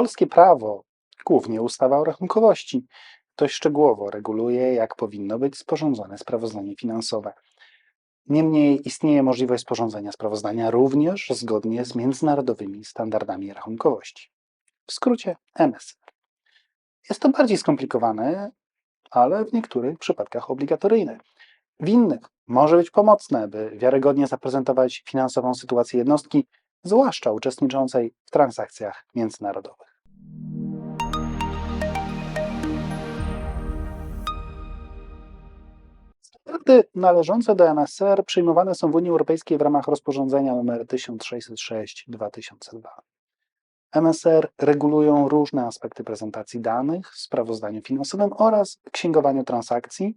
Polskie prawo, głównie ustawa o rachunkowości, dość szczegółowo reguluje, jak powinno być sporządzone sprawozdanie finansowe. Niemniej istnieje możliwość sporządzenia sprawozdania również zgodnie z międzynarodowymi standardami rachunkowości. W skrócie MSR. Jest to bardziej skomplikowane, ale w niektórych przypadkach obligatoryjne. W innych może być pomocne, by wiarygodnie zaprezentować finansową sytuację jednostki, zwłaszcza uczestniczącej w transakcjach międzynarodowych. Standardy należące do MSR przyjmowane są w Unii Europejskiej w ramach rozporządzenia nr 1606-2002. MSR regulują różne aspekty prezentacji danych w sprawozdaniu finansowym oraz księgowaniu transakcji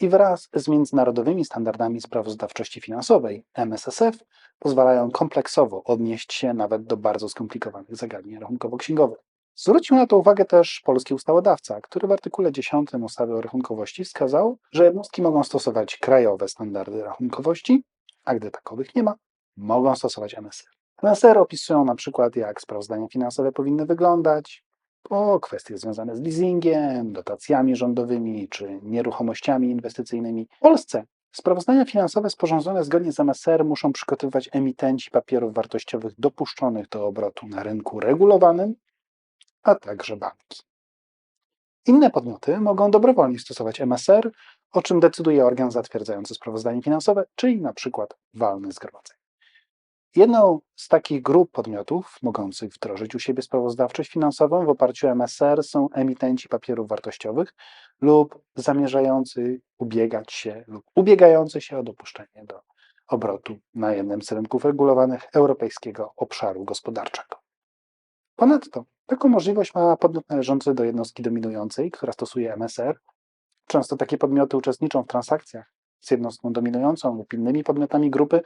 i wraz z międzynarodowymi standardami sprawozdawczości finansowej MSSF pozwalają kompleksowo odnieść się nawet do bardzo skomplikowanych zagadnień rachunkowo-księgowych. Zwrócił na to uwagę też polski ustawodawca, który w artykule 10 ustawy o rachunkowości wskazał, że jednostki mogą stosować krajowe standardy rachunkowości, a gdy takowych nie ma, mogą stosować MSR. MSR opisują na przykład, jak sprawozdania finansowe powinny wyglądać, po kwestie związane z leasingiem, dotacjami rządowymi czy nieruchomościami inwestycyjnymi. W Polsce sprawozdania finansowe sporządzone zgodnie z MSR muszą przygotowywać emitenci papierów wartościowych dopuszczonych do obrotu na rynku regulowanym, a także banki. Inne podmioty mogą dobrowolnie stosować MSR, o czym decyduje organ zatwierdzający sprawozdanie finansowe, czyli przykład walne zgromadzenie. Jedną z takich grup podmiotów mogących wdrożyć u siebie sprawozdawczość finansową w oparciu o MSR są emitenci papierów wartościowych lub zamierzający ubiegać się lub ubiegający się o dopuszczenie do obrotu na jednym z rynków regulowanych Europejskiego Obszaru Gospodarczego. Ponadto taką możliwość ma podmiot należący do jednostki dominującej, która stosuje MSR. Często takie podmioty uczestniczą w transakcjach z jednostką dominującą lub innymi podmiotami grupy,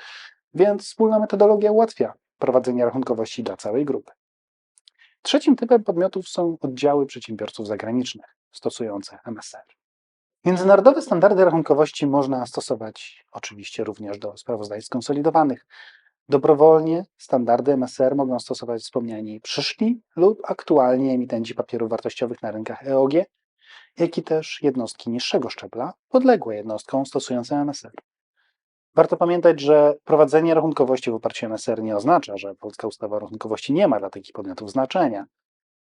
więc wspólna metodologia ułatwia prowadzenie rachunkowości dla całej grupy. Trzecim typem podmiotów są oddziały przedsiębiorców zagranicznych stosujące MSR. Międzynarodowe standardy rachunkowości można stosować oczywiście również do sprawozdań skonsolidowanych. Dobrowolnie standardy MSR mogą stosować wspomniani przyszli lub aktualni emitenci papierów wartościowych na rynkach EOG, jak i też jednostki niższego szczebla, podległe jednostkom stosującym MSR. Warto pamiętać, że prowadzenie rachunkowości w oparciu o MSR nie oznacza, że polska ustawa o rachunkowości nie ma dla takich podmiotów znaczenia.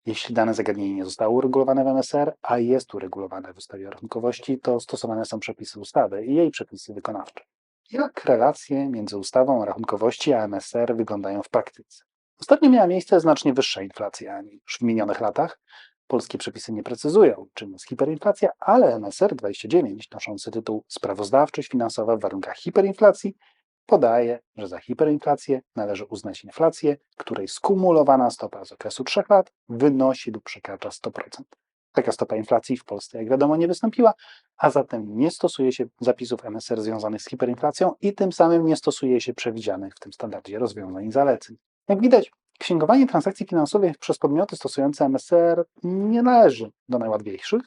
Jeśli dane zagadnienie nie zostało uregulowane w MSR, a jest uregulowane w ustawie o rachunkowości, to stosowane są przepisy ustawy i jej przepisy wykonawcze. Jak relacje między ustawą o rachunkowości a MSR wyglądają w praktyce? Ostatnio miała miejsce znacznie wyższa inflacja niż w minionych latach. Polskie przepisy nie precyzują, czym jest hiperinflacja, ale MSR 29, noszący tytuł Sprawozdawczość finansowa w warunkach hiperinflacji, podaje, że za hiperinflację należy uznać inflację, której skumulowana stopa z okresu 3 lat wynosi lub przekracza 100%. Taka stopa inflacji w Polsce, jak wiadomo, nie wystąpiła, a zatem nie stosuje się zapisów MSR związanych z hiperinflacją i tym samym nie stosuje się przewidzianych w tym standardzie rozwiązań i zaleceń. Jak widać, księgowanie transakcji finansowych przez podmioty stosujące MSR nie należy do najłatwiejszych.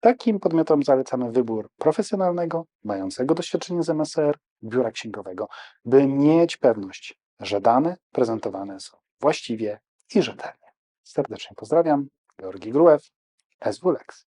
Takim podmiotom zalecamy wybór profesjonalnego, mającego doświadczenie z MSR, biura księgowego, by mieć pewność, że dane prezentowane są właściwie i rzetelnie. Serdecznie pozdrawiam, Georgi Gruew, as Volex.